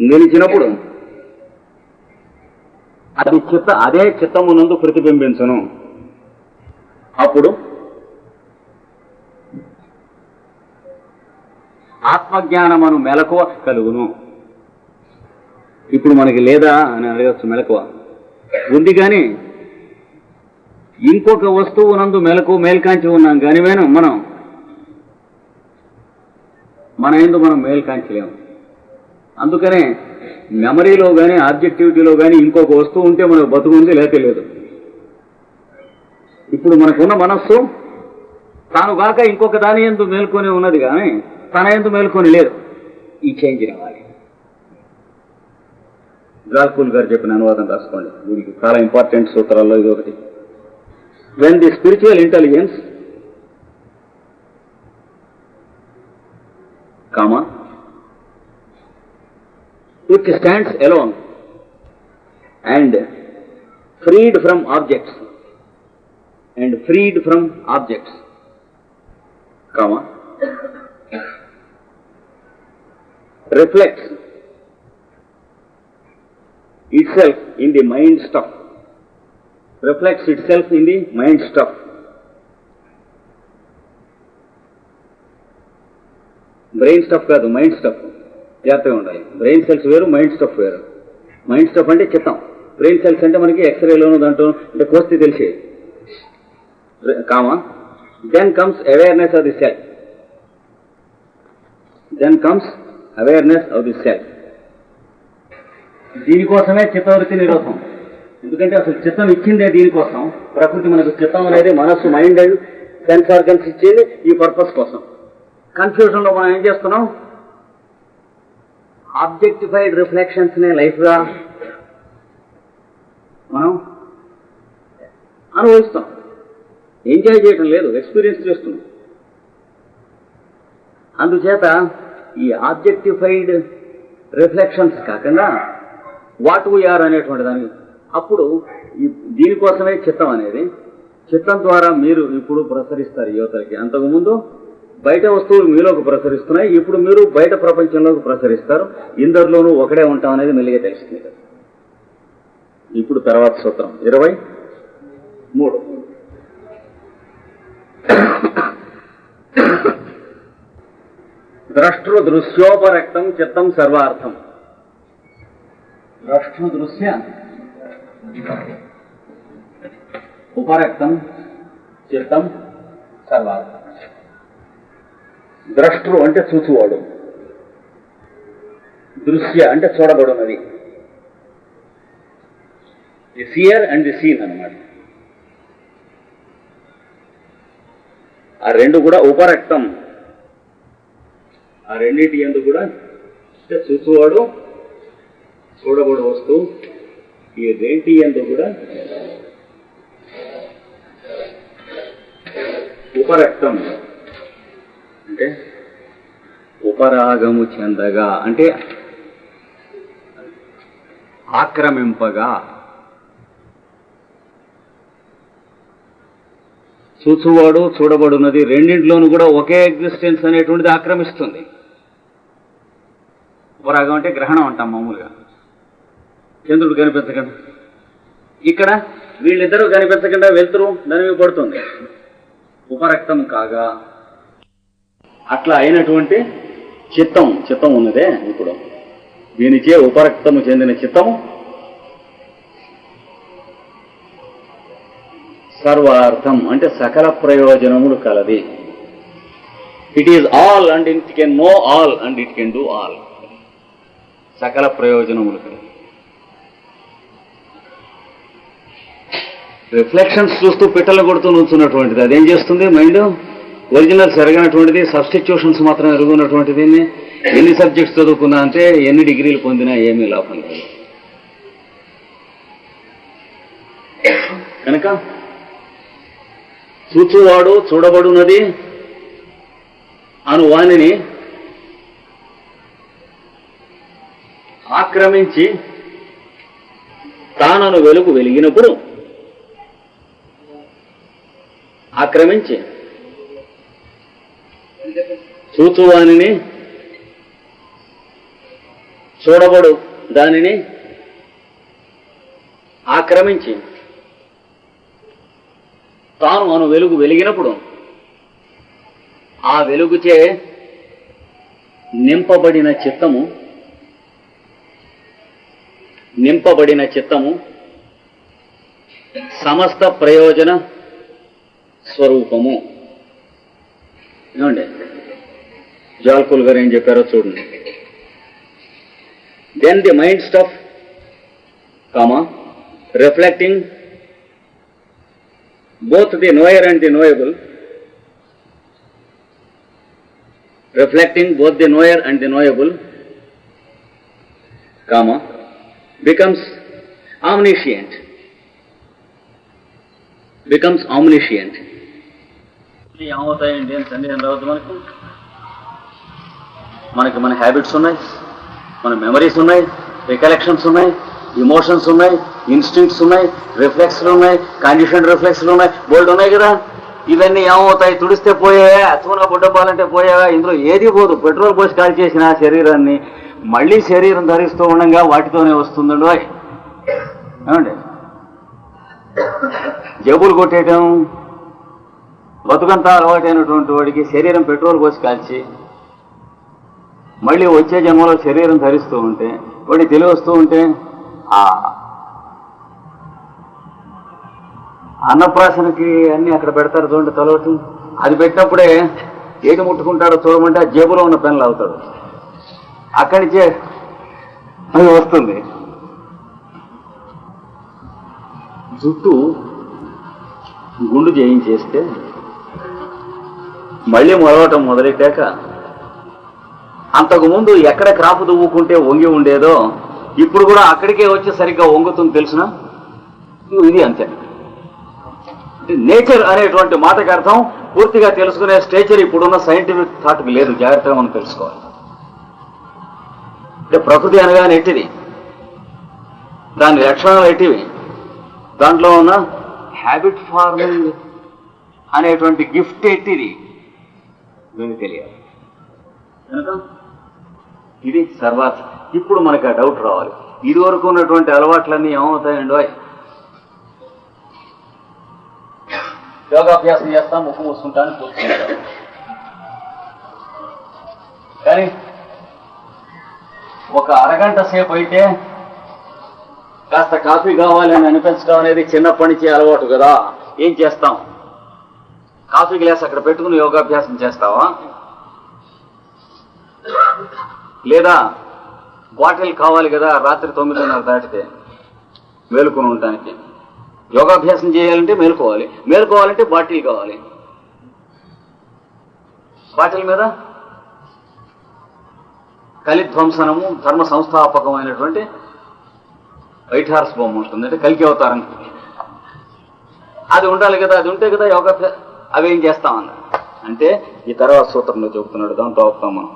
నిలిచినప్పుడు. అది చిత్త అదే చిత్తమునందు ప్రతిబింబించును. అప్పుడు? ఆత్మజ్ఞానమను మెలకువ కలుగును. ఇప్పుడు మనకి లేదా అని అడగచ్చు మెలకువ. ఉంది కానీ ఇంకొక వస్తువు నందు మెలకు మేల్కాంచి ఉన్నాం కానీ మేము మనం. మన ఎందు మనం మేల్కాంచలేము. అందుకనే మెమరీలో కానీ ఆబ్జెక్టివిటీలో కానీ ఇంకొక వస్తువు ఉంటే మనకు బతుకుంది లేతే లేదు. ఇప్పుడు మనకున్న మనస్సు తాను కాక ఇంకొక దాని ఎందు మేల్కొని ఉన్నది కానీ తన ఎందు మేల్కొని లేదు. ఈ చేంజ్ రావాలి. జాల్పూల్ గారు చెప్పిన అనువాదం రాసుకోండి. దీనికి చాలా ఇంపార్టెంట్ సూత్రాల్లో ఇది ఒకటి. When the spiritual intelligence comma which stands alone and freed from objects and freed from objects comma reflects itself in the mind stuff reflects itself in the mind stuff brain stuff కాదు mind stuff జాగ్రత్తగా ఉండాలి. Brain cells వేరు mind stuff వేరు. Mind stuff అంటే చిత్తం. Brain cells అంటే మనకి ఎక్స్రేలోను దాంట్లో అంటే కోస్తే తెలిసే. Comma? Then comes awareness of the cell then comes awareness of the cell దీనికోసమే చిత్తవృత్తి నిరోధం. ఎందుకంటే అసలు చిత్తం ఇచ్చిందే దీనికోసం. ప్రకృతి మనకు చిత్తం అనేది మనస్సు మైండ్ అండ్ సెన్స్ ఆర్గన్స్ ఇచ్చేది ఈ పర్పస్ కోసం. కన్ఫ్యూజన్లో మనం ఏం చేస్తున్నాం? ఆబ్జెక్టిఫైడ్ రిఫ్లెక్షన్స్ నే లైఫ్ మనం అనుభవిస్తాం. ఎంజాయ్ చేయటం లేదు ఎక్స్పీరియన్స్ చేస్తున్నాం. అందుచేత ఈ ఆబ్జెక్టిఫైడ్ రిఫ్లెక్షన్స్ కాకుండా వాట్ వీఆర్ అనేటువంటి దానికి అప్పుడు దీనికోసమే చిత్తం అనేది చిత్తం ద్వారా మీరు ఇప్పుడు ప్రసరిస్తారు యువతలకి. అంతకుముందు బయట వస్తువులు మీలోకి ప్రసరిస్తున్నాయి. ఇప్పుడు మీరు బయట ప్రపంచంలోకి ప్రసరిస్తారు. ఇందరిలోనూ ఒకడే ఉంటాం అనేది మెల్లిగా తెలుస్తుంది. ఇప్పుడు తర్వాత సూత్రం. ఇరవై మూడు. ద్రష్టృ దృశ్యోపరక్తం చిత్తం సర్వార్థం. ద్రష్టృ దృశ్య ఉపరక్తం చిత్తం సర్వార్థం. ద్రష్టృ అంటే చూచువాడు. దృశ్య అంటే చూడబడున్నది the seer and the seen అన్నమాట. ఆ రెండు కూడా ఉపరక్తం. ఆ రెండింటి ఎందు కూడా అంటే చూచువాడు చూడబడు వస్తువు. ఈ రెంటి ఎందు కూడా ఉపరక్తం. అంటే ఉపరాగము చెందగా అంటే ఆక్రమింపగా. చూచువాడు చూడబడున్నది రెండింటిలోనూ కూడా ఒకే ఎగ్జిస్టెన్స్ అనేటువంటిది ఆక్రమిస్తుంది. ఉపరాగం అంటే గ్రహణం అంటాం మామూలుగా. చంద్రుడు కనిపించకుండా. ఇక్కడ వీళ్ళిద్దరూ కనిపించకుండా వెళ్తురు దాని పడుతుంది ఉపరక్తం కాగా అట్లా అయినటువంటి చిత్తం చిత్తం ఉన్నదే ఇప్పుడు. దీనిచే ఉపరక్తము చెందిన చిత్తము. సర్వార్థం అంటే సకల ప్రయోజనములు కలది. It is all and it can know all and it can do all సకల ప్రయోజనములు కలది. రిఫ్లెక్షన్స్ చూస్తూ పిట్టలు కొడుతూ నుంచున్నటువంటిది. అదేం చేస్తుంది? మైండ్ ఒరిజినల్ సరిగినటువంటిది సబ్స్టిట్యూషన్స్ మాత్రం ఎరుగున్నటువంటిది ఎన్ని సబ్జెక్ట్స్ చదువుకున్నా అంటే ఎన్ని డిగ్రీలు పొందినా ఏమీ లాభం లేదు. కనుక చూచువాడు చూడబడున్నది అను వాణిని ఆక్రమించి తానను వెలుగు వెలిగినప్పుడు ఆక్రమించి చూచువానిని చూడబడు దానిని ఆక్రమించి. తాను అను వెలుగు వెలిగినప్పుడు ఆ వెలుగుచే నింపబడిన చిత్తము నింపబడిన చిత్తము సమస్త ప్రయోజన స్వరూపము. ఏమండి జాల్కుల్ గారు ఏం చెప్పారో చూడండి then the mind stuff comma reflecting both the knower and the knowable, reflecting both the knower and the knowable, comma, becomes omniscient. Becomes omniscient. ఏమవుతాయండి అని సందేహం రావద్దు మనకు? మనకి మన హ్యాబిట్స్ ఉన్నాయి మన మెమరీస్ ఉన్నాయి రికలెక్షన్స్ ఉన్నాయి ఇమోషన్స్ ఉన్నాయి ఇన్స్టింక్ట్స్ ఉన్నాయి రిఫ్లెక్స్లు ఉన్నాయి కండిషన్ రిఫ్లెక్స్లు ఉన్నాయి బోల్డ్ ఉన్నాయి కదా? ఇవన్నీ ఏమవుతాయి? తుడిస్తే పోయావా? అతున బుడ్డపాలంటే పోయావా? ఇందులో ఏది పోదు. పెట్రోల్ పోసి కాల్ చేసిన శరీరాన్ని మళ్ళీ శరీరం ధరిస్తూ ఉండగా వాటితోనే వస్తుందండి ఓయ్. ఏమండి? జబులు కొట్టేయటం బతుకంతా అలవాటైనటువంటి వాడికి శరీరం పెట్రోల్ పోసి కాల్చి మళ్ళీ వచ్చే జన్మలో శరీరం ధరిస్తూ ఉంటే వాడి తెలివి వస్తూ ఉంటే ఆ అన్నప్రాసనకి అన్ని అక్కడ పెడతారు చూడండి తలవటి అది పెట్టినప్పుడే ఏది ముట్టుకుంటాడో చూడమంటే ఆ జేబులో ఉన్న పెన్లు అవుతాడు. అక్కడి నుంచే అది వస్తుంది. జుట్టు గుండు చేయించేస్తే మళ్ళీ మొదలవటం మొదలెట్టాక అంతకుముందు ఎక్కడ క్రాపు దువ్వుకుంటే వంగి ఉండేదో ఇప్పుడు కూడా అక్కడికే వచ్చి సరిగ్గా వంగుతుంది తెలుసునా? ఇది అంతే. నేచర్ అనేటువంటి మాటకి అర్థం పూర్తిగా తెలుసుకునే స్టేచర్ ఇప్పుడున్న సైంటిఫిక్ థాట్కి లేదు జాగ్రత్తగా మనం తెలుసుకోవాలి. అంటే ప్రకృతి అనగా ఎట్టిది దాని లక్షణాలు ఎట్టివి దాంట్లో ఉన్న హ్యాబిట్ ఫార్మింగ్ అనేటువంటి గిఫ్ట్ ఎట్టిది దీనికి తెలియాలి. కనుక? ఇది సర్వాత ఇప్పుడు మనకు ఆ డౌట్ రావాలి. ఇది వరకు ఉన్నటువంటి అలవాట్లన్నీ ఏమవుతాయండి ఓయ్? యోగాభ్యాసం చేస్తాం ముక్కు మూసుకుంటాను కూర్చుంటాను కానీ ఒక అరగంట సేపు అయితే కాస్త కాఫీ కావాలి అని అనిపించడం అనేది చిన్నప్పటి నుంచి అలవాటు కదా. ఏం చేస్తాం? కాఫీ గ్లాస్ అక్కడ పెట్టుకుని యోగాభ్యాసం చేస్తావా? లేదా బాటిల్ కావాలి కదా రాత్రి తొమ్మిదిన్నర దాటితే మేలుకొని ఉండటానికి? యోగాభ్యాసం చేయాలంటే మేలుకోవాలి. మేలుకోవాలంటే బాటిల్ కావాలి. బాటిల్ మీద కలిధ్వంసనము ధర్మ సంస్థాపకమైనటువంటి వైట్ హార్స్ బొమ్మ ఉంటుంది. అంటే కలికి అవతారం. అది ఉండాలి కదా అది ఉంటే కదా యోగాభ్యాసం అవేం చేస్తామన్నారు అంటే ఈ తర్వాత సూత్రంలో చెబుతున్నాడు దాంతో అవుతాం మనం.